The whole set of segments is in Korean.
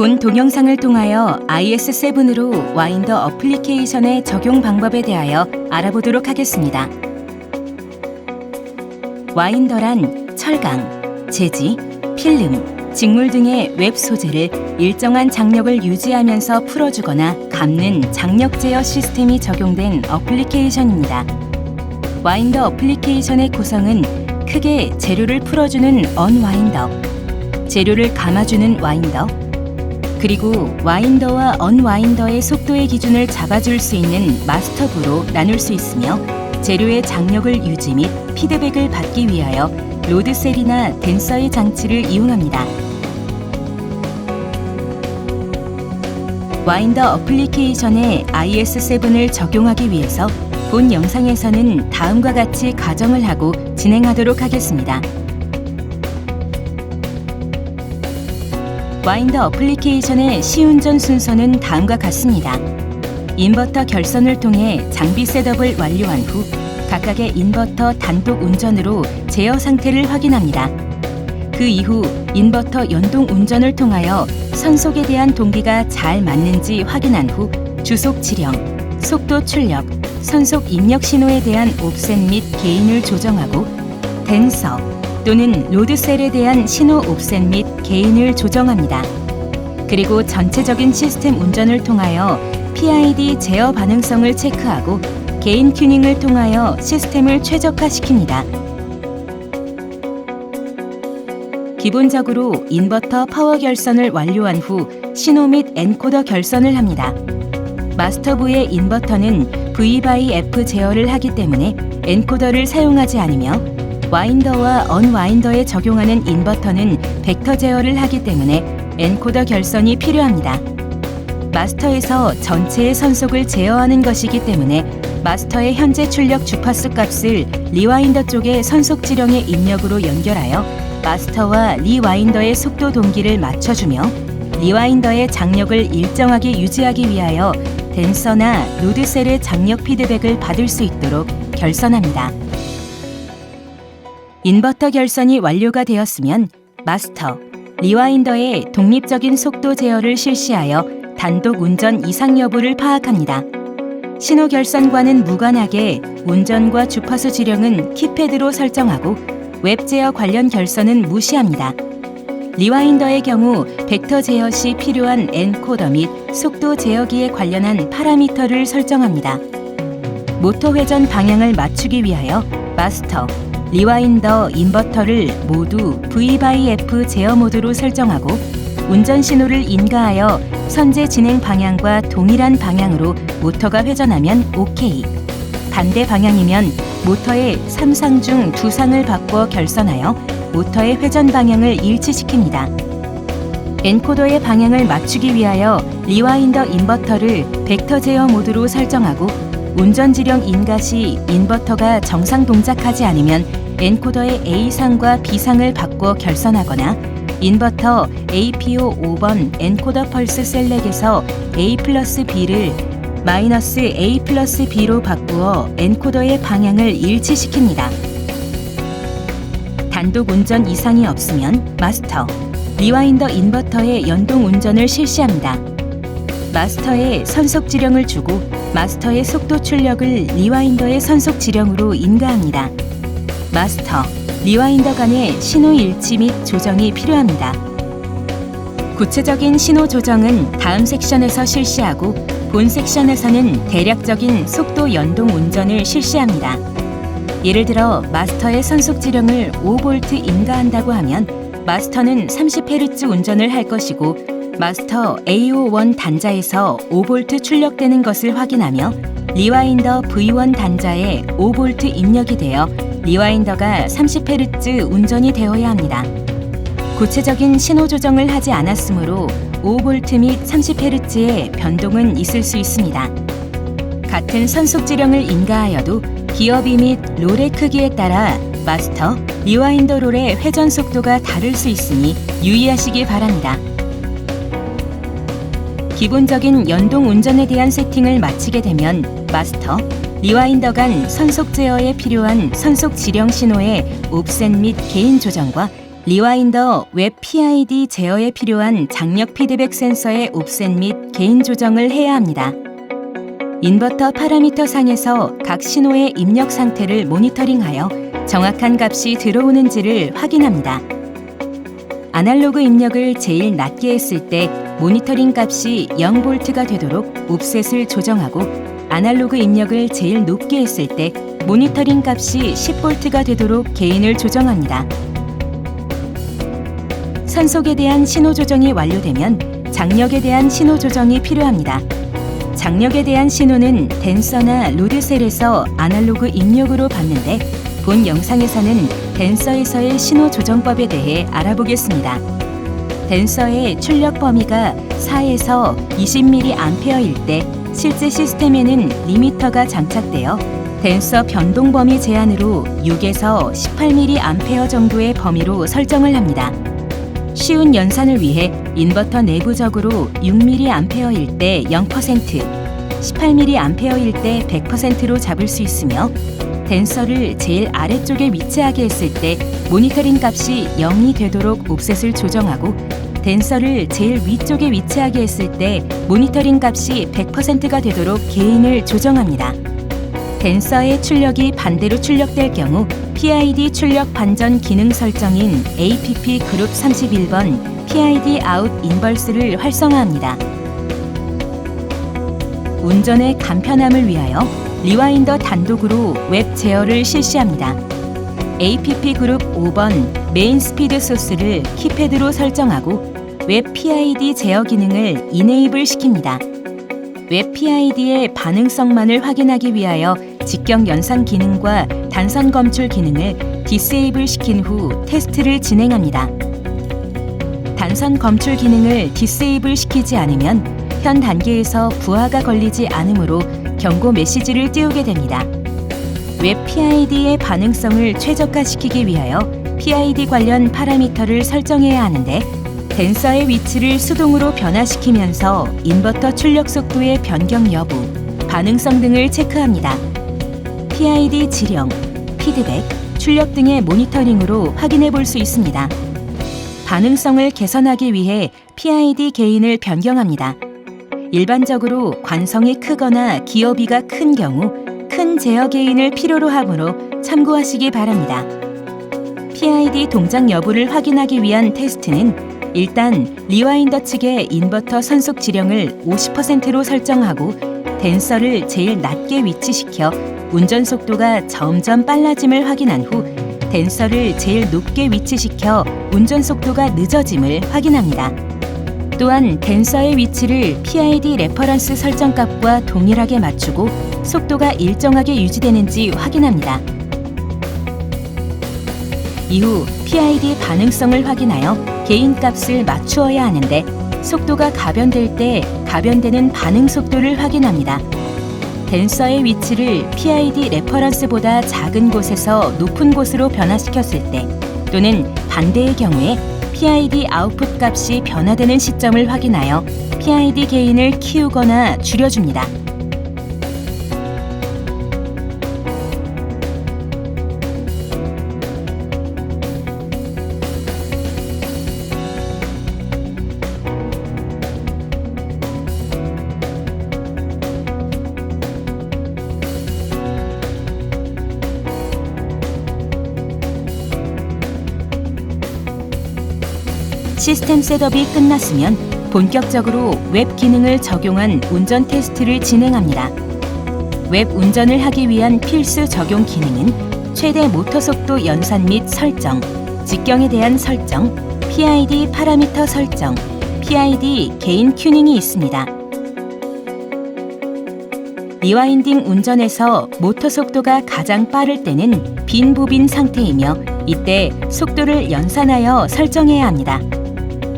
본 동영상을 통하여 IS7으로 와인더 어플리케이션의 적용 방법에 대하여 알아보도록 하겠습니다. 와인더란 철강, 재지, 필름, 직물 등의 웹 소재를 일정한 장력을 유지하면서 풀어주거나 감는 장력 제어 시스템이 적용된 어플리케이션입니다. 와인더 어플리케이션의 구성은 크게 재료를 풀어주는 언와인더, 재료를 감아주는 와인더, 그리고 와인더와 언와인더의 속도의 기준을 잡아줄 수 있는 마스터부로 나눌 수 있으며 재료의 장력을 유지 및 피드백을 받기 위하여 로드셀이나 댄서의 장치를 이용합니다. 와인더 어플리케이션에 IS7을 적용하기 위해서 본 영상에서는 다음과 같이 가정을 하고 진행하도록 하겠습니다. 와인더 어플리케이션의 시운전 순서는 다음과 같습니다. 인버터 결선을 통해 장비 셋업을 완료한 후 각각의 인버터 단독 운전으로 제어 상태를 확인합니다. 그 이후 인버터 연동 운전을 통하여 선속에 대한 동기가 잘 맞는지 확인한 후 주속 지령, 속도 출력, 선속 입력 신호에 대한 옵셋 및 게인을 조정하고 댄서 또는 로드셀에 대한 신호 옵셋 및 게인을 조정합니다. 그리고 전체적인 시스템 운전을 통하여 PID 제어 반응성을 체크하고 개인 튜닝을 통하여 시스템을 최적화시킵니다. 기본적으로 인버터 파워 결선을 완료한 후 신호 및 엔코더 결선을 합니다. 마스터부의 인버터는 V by F 제어를 하기 때문에 엔코더를 사용하지 않으며 와인더와 언와인더에 적용하는 인버터는 벡터 제어를 하기 때문에 엔코더 결선이 필요합니다. 마스터에서 전체의 선속을 제어하는 것이기 때문에 마스터의 현재 출력 주파수 값을 리와인더 쪽의 선속 지령의 입력으로 연결하여 마스터와 리와인더의 속도 동기를 맞춰주며 리와인더의 장력을 일정하게 유지하기 위하여 댄서나 로드셀의 장력 피드백을 받을 수 있도록 결선합니다. 인버터 결선이 완료가 되었으면 마스터, 리와인더의 독립적인 속도 제어를 실시하여 단독 운전 이상 여부를 파악합니다. 신호 결선과는 무관하게 운전과 주파수 지령은 키패드로 설정하고 웹 제어 관련 결선은 무시합니다. 리와인더의 경우 벡터 제어 시 필요한 엔코더 및 속도 제어기에 관련한 파라미터를 설정합니다. 모터 회전 방향을 맞추기 위하여 마스터, 리와인더 인버터를 모두 V by F 제어 모드로 설정하고 운전 신호를 인가하여 선제 진행 방향과 동일한 방향으로 모터가 회전하면 OK. 반대 방향이면 모터의 3상 중 2상을 바꿔 결선하여 모터의 회전 방향을 일치시킵니다. 엔코더의 방향을 맞추기 위하여 리와인더 인버터를 벡터 제어 모드로 설정하고 운전 지령 인가 시 인버터가 정상 동작하지 않으면 엔코더의 A상과 B상을 바꿔 결선하거나 인버터 APO 5번 엔코더 펄스 셀렉에서 A 플러스 B를 마이너스 A 플러스 B로 바꾸어 엔코더의 방향을 일치시킵니다. 단독 운전 이상이 없으면 마스터, 리와인더 인버터의 연동 운전을 실시합니다. 마스터에 선속 지령을 주고 마스터의 속도 출력을 리와인더의 선속 지령으로 인가합니다. 마스터, 리와인더 간의 신호 일치 및 조정이 필요합니다. 구체적인 신호 조정은 다음 섹션에서 실시하고 본 섹션에서는 대략적인 속도 연동 운전을 실시합니다. 예를 들어 마스터의 선속 지령을 5V 인가한다고 하면 마스터는 30Hz 운전을 할 것이고 마스터 AO1 단자에서 5V 출력되는 것을 확인하며 리와인더 V1 단자에 5V 입력이 되어 리와인더가 30Hz 운전이 되어야 합니다. 구체적인 신호 조정을 하지 않았으므로 5V 및 30Hz의 변동은 있을 수 있습니다. 같은 선속 지령을 인가하여도 기어비 및 롤의 크기에 따라 마스터, 리와인더 롤의 회전 속도가 다를 수 있으니 유의하시기 바랍니다. 기본적인 연동 운전에 대한 세팅을 마치게 되면 마스터, 리와인더 간 선속 제어에 필요한 선속 지령 신호의 옵셋 및 개인 조정과 리와인더 웹 PID 제어에 필요한 장력 피드백 센서의 옵셋 및 개인 조정을 해야 합니다. 인버터 파라미터 상에서 각 신호의 입력 상태를 모니터링하여 정확한 값이 들어오는지를 확인합니다. 아날로그 입력을 제일 낮게 했을 때 모니터링 값이 0볼트가 되도록 옵셋을 조정하고 아날로그 입력을 제일 높게 했을 때 모니터링 값이 10볼트가 되도록 게인을 조정합니다. 선속에 대한 신호 조정이 완료되면 장력에 대한 신호 조정이 필요합니다. 장력에 대한 신호는 댄서나 로드셀에서 아날로그 입력으로 받는데 본 영상에서는 댄서에서의 신호 조정법에 대해 알아보겠습니다. 댄서의 출력 범위가 4에서 20mA일 때 실제 시스템에는 리미터가 장착되어 댄서 변동 범위 제한으로 6에서 18mA 정도의 범위로 설정을 합니다. 쉬운 연산을 위해 인버터 내부적으로 6mA일 때 0%, 18mA일 때 100%로 잡을 수 있으며 댄서를 제일 아래쪽에 위치하게 했을 때 모니터링 값이 0이 되도록 옵셋을 조정하고 댄서를 제일 위쪽에 위치하게 했을 때 모니터링 값이 100%가 되도록 게인을 조정합니다. 댄서의 출력이 반대로 출력될 경우 PID 출력 반전 기능 설정인 APP 그룹 31번 PID 아웃 인벌스를 활성화합니다. 운전의 간편함을 위하여 리와인더 단독으로 웹 제어를 실시합니다. APP 그룹 5번 메인 스피드 소스를 키패드로 설정하고 웹 PID 제어 기능을 이네이블 시킵니다. 웹 PID의 반응성만을 확인하기 위하여 직경 연산 기능과 단선 검출 기능을 디세이블 시킨 후 테스트를 진행합니다. 단선 검출 기능을 디세이블 시키지 않으면 현 단계에서 부하가 걸리지 않으므로 경고 메시지를 띄우게 됩니다. 웹 PID의 반응성을 최적화시키기 위하여 PID 관련 파라미터를 설정해야 하는데 댄서의 위치를 수동으로 변화시키면서 인버터 출력 속도의 변경 여부, 반응성 등을 체크합니다. PID 지령, 피드백, 출력 등의 모니터링으로 확인해 볼 수 있습니다. 반응성을 개선하기 위해 PID 개인을 변경합니다. 일반적으로 관성이 크거나 기어비가 큰 경우 큰 제어 개인을 필요로 하므로 참고하시기 바랍니다. PID 동작 여부를 확인하기 위한 테스트는 일단 리와인더 측의 인버터 선속 지령을 50%로 설정하고 댄서를 제일 낮게 위치시켜 운전 속도가 점점 빨라짐을 확인한 후 댄서를 제일 높게 위치시켜 운전 속도가 늦어짐을 확인합니다. 또한 댄서의 위치를 PID 레퍼런스 설정값과 동일하게 맞추고 속도가 일정하게 유지되는지 확인합니다. 이후 PID 반응성을 확인하여 개인 값을 맞추어야 하는데 속도가 가변될 때 가변되는 반응 속도를 확인합니다. 댄서의 위치를 PID 레퍼런스보다 작은 곳에서 높은 곳으로 변화시켰을 때 또는 반대의 경우에 PID 아웃풋 값이 변화되는 시점을 확인하여 PID 게인을 키우거나 줄여줍니다. 시스템 셋업이 끝났으면 본격적으로 웹 기능을 적용한 운전 테스트를 진행합니다. 웹 운전을 하기 위한 필수 적용 기능은 최대 모터 속도 연산 및 설정, 직경에 대한 설정, PID 파라미터 설정, PID 개인 튜닝이 있습니다. 리와인딩 운전에서 모터 속도가 가장 빠를 때는 빈 부빈 상태이며 이때 속도를 연산하여 설정해야 합니다.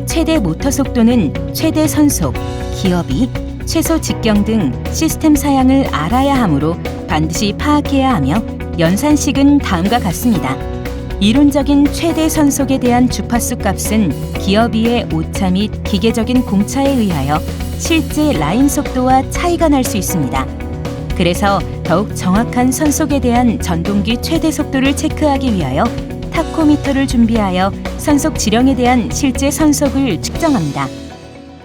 최대 모터 속도는 최대 선속, 기어비, 최소 직경 등 시스템 사양을 알아야 하므로 반드시 파악해야 하며 연산식은 다음과 같습니다. 이론적인 최대 선속에 대한 주파수 값은 기어비의 오차 및 기계적인 공차에 의하여 실제 라인 속도와 차이가 날 수 있습니다. 그래서 더욱 정확한 선속에 대한 전동기 최대 속도를 체크하기 위하여 타코미터를 준비하여 선속 지령에 대한 실제 선속을 측정합니다.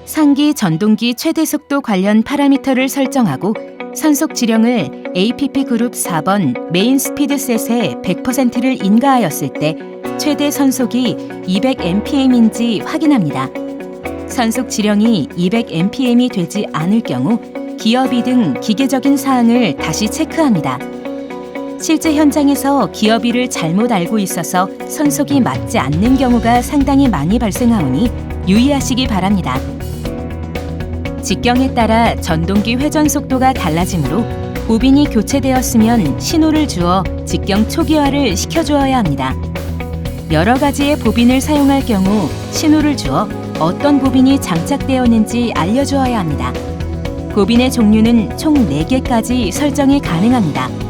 상기 전동기 최대 속도 관련 파라미터를 설정하고 선속 지령을 APP 그룹 4번 메인 스피드셋에 100%를 인가하였을 때 최대 선속이 200mpm인지 확인합니다. 선속 지령이 200mpm이 되지 않을 경우 기어비 등 기계적인 사항을 다시 체크합니다. 실제 현장에서 기어비를 잘못 알고 있어서 선속이 맞지 않는 경우가 상당히 많이 발생하오니 유의하시기 바랍니다. 직경에 따라 전동기 회전 속도가 달라지므로 보빈이 교체되었으면 신호를 주어 직경 초기화를 시켜주어야 합니다. 여러 가지의 보빈을 사용할 경우 신호를 주어 어떤 보빈이 장착되었는지 알려주어야 합니다. 보빈의 종류는 총 4개까지 설정이 가능합니다.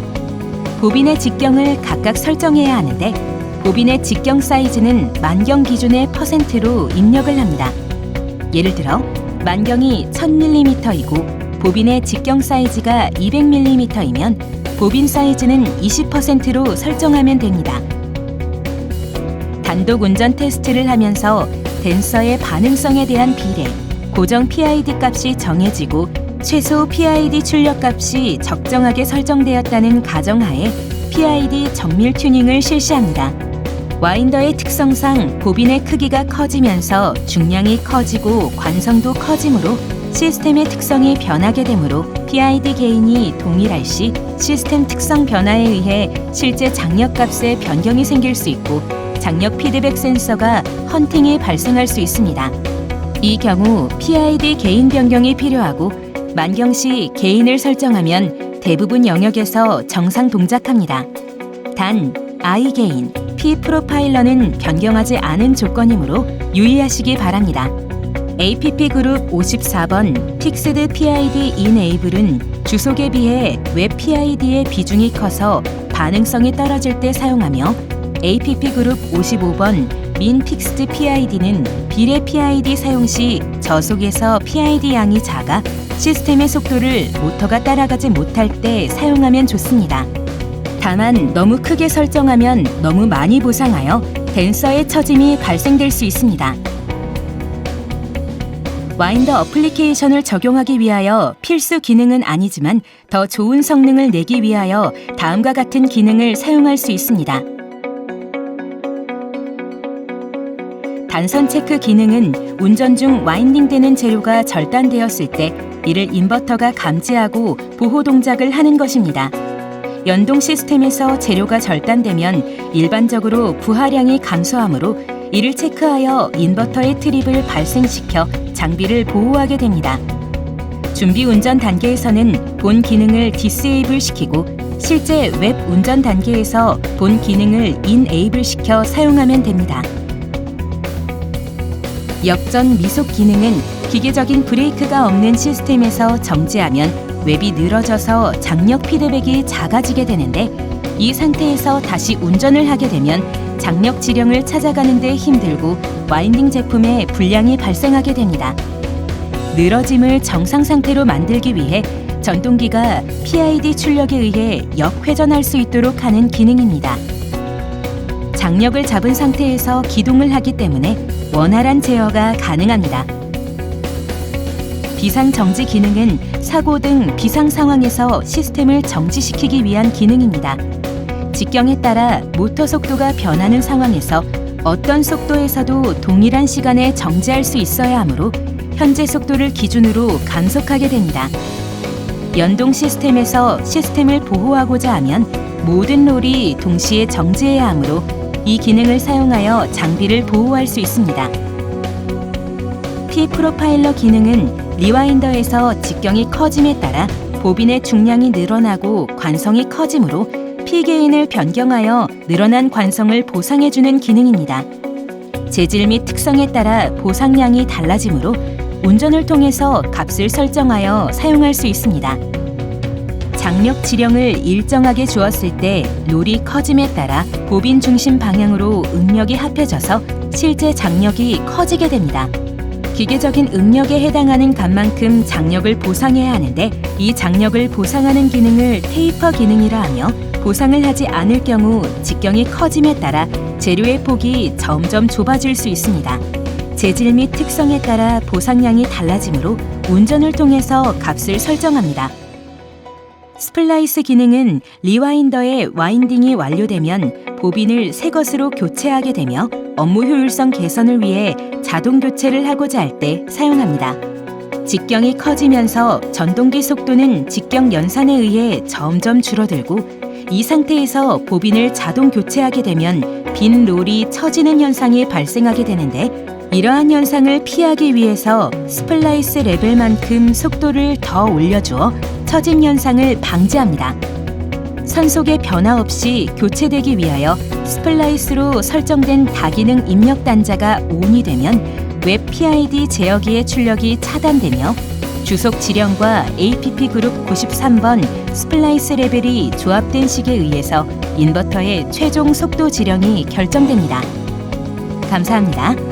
보빈의 직경을 각각 설정해야 하는데 보빈의 직경 사이즈는 만경 기준의 퍼센트로 입력을 합니다. 예를 들어 만경이 1000mm이고 보빈의 직경 사이즈가 200mm이면 보빈 사이즈는 20%로 설정하면 됩니다. 단독 운전 테스트를 하면서 댄서의 반응성에 대한 비례, 고정 PID 값이 정해지고 최소 PID 출력 값이 적정하게 설정되었다는 가정하에 PID 정밀 튜닝을 실시합니다. 와인더의 특성상 보빈의 크기가 커지면서 중량이 커지고 관성도 커지므로 시스템의 특성이 변하게 되므로 PID 게인이 동일할 시 시스템 특성 변화에 의해 실제 장력 값에 변경이 생길 수 있고 장력 피드백 센서가 헌팅이 발생할 수 있습니다. 이 경우 PID 개인 변경이 필요하고 만경 시 개인을 설정하면 대부분 영역에서 정상 동작합니다. 단 I 개인, P 프로파일러는 변경하지 않은 조건이므로 유의하시기 바랍니다. APP 그룹 54번 픽스드 PID 이네이블은 주속에 비해 웹 PID의 비중이 커서 반응성이 떨어질 때 사용하며 APP 그룹 55번 민 픽스드 PID는 비례 PID 사용 시 저속에서 PID 양이 작아 시스템의 속도를 모터가 따라가지 못할 때 사용하면 좋습니다. 다만 너무 크게 설정하면 너무 많이 보상하여 댄서의 처짐이 발생될 수 있습니다. 와인더 어플리케이션을 적용하기 위하여 필수 기능은 아니지만 더 좋은 성능을 내기 위하여 다음과 같은 기능을 사용할 수 있습니다. 단선 체크 기능은 운전 중 와인딩되는 재료가 절단되었을 때 이를 인버터가 감지하고 보호 동작을 하는 것입니다. 연동 시스템에서 재료가 절단되면 일반적으로 부하량이 감소하므로 이를 체크하여 인버터의 트립을 발생시켜 장비를 보호하게 됩니다. 준비 운전 단계에서는 본 기능을 디스에이블 시키고 실제 웹 운전 단계에서 본 기능을 인에이블 시켜 사용하면 됩니다. 역전 미속 기능은 기계적인 브레이크가 없는 시스템에서 정지하면 웹이 늘어져서 장력 피드백이 작아지게 되는데 이 상태에서 다시 운전을 하게 되면 장력 지령을 찾아가는 데 힘들고 와인딩 제품에 불량이 발생하게 됩니다. 늘어짐을 정상 상태로 만들기 위해 전동기가 PID 출력에 의해 역회전할 수 있도록 하는 기능입니다. 장력을 잡은 상태에서 기동을 하기 때문에 원활한 제어가 가능합니다. 비상 정지 기능은 사고 등 비상 상황에서 시스템을 정지시키기 위한 기능입니다. 직경에 따라 모터 속도가 변하는 상황에서 어떤 속도에서도 동일한 시간에 정지할 수 있어야 하므로 현재 속도를 기준으로 감속하게 됩니다. 연동 시스템에서 시스템을 보호하고자 하면 모든 롤이 동시에 정지해야 하므로 이 기능을 사용하여 장비를 보호할 수 있습니다. P 프로파일러 기능은 리와인더에서 직경이 커짐에 따라 보빈의 중량이 늘어나고 관성이 커지므로 P 게인을 변경하여 늘어난 관성을 보상해주는 기능입니다. 재질 및 특성에 따라 보상량이 달라지므로 운전을 통해서 값을 설정하여 사용할 수 있습니다. 장력 지령을 일정하게 주었을 때 롤이 커짐에 따라 보빈 중심 방향으로 응력이 합해져서 실제 장력이 커지게 됩니다. 기계적인 응력에 해당하는 값만큼 장력을 보상해야 하는데 이 장력을 보상하는 기능을 테이퍼 기능이라 하며 보상을 하지 않을 경우 직경이 커짐에 따라 재료의 폭이 점점 좁아질 수 있습니다. 재질 및 특성에 따라 보상량이 달라지므로 운전을 통해서 값을 설정합니다. 스플라이스 기능은 리와인더의 와인딩이 완료되면 보빈을 새 것으로 교체하게 되며 업무 효율성 개선을 위해 자동 교체를 하고자 할 때 사용합니다. 직경이 커지면서 전동기 속도는 직경 연산에 의해 점점 줄어들고 이 상태에서 보빈을 자동 교체하게 되면 빈 롤이 처지는 현상이 발생하게 되는데 이러한 현상을 피하기 위해서 스플라이스 레벨만큼 속도를 더 올려주어 처짐 현상을 방지합니다. 선속의 변화 없이 교체되기 위하여 스플라이스로 설정된 다기능 입력 단자가 ON이 되면 웹 PID 제어기의 출력이 차단되며 주속 지령과 APP 그룹 93번 스플라이스 레벨이 조합된 식에 의해서 인버터의 최종 속도 지령이 결정됩니다. 감사합니다.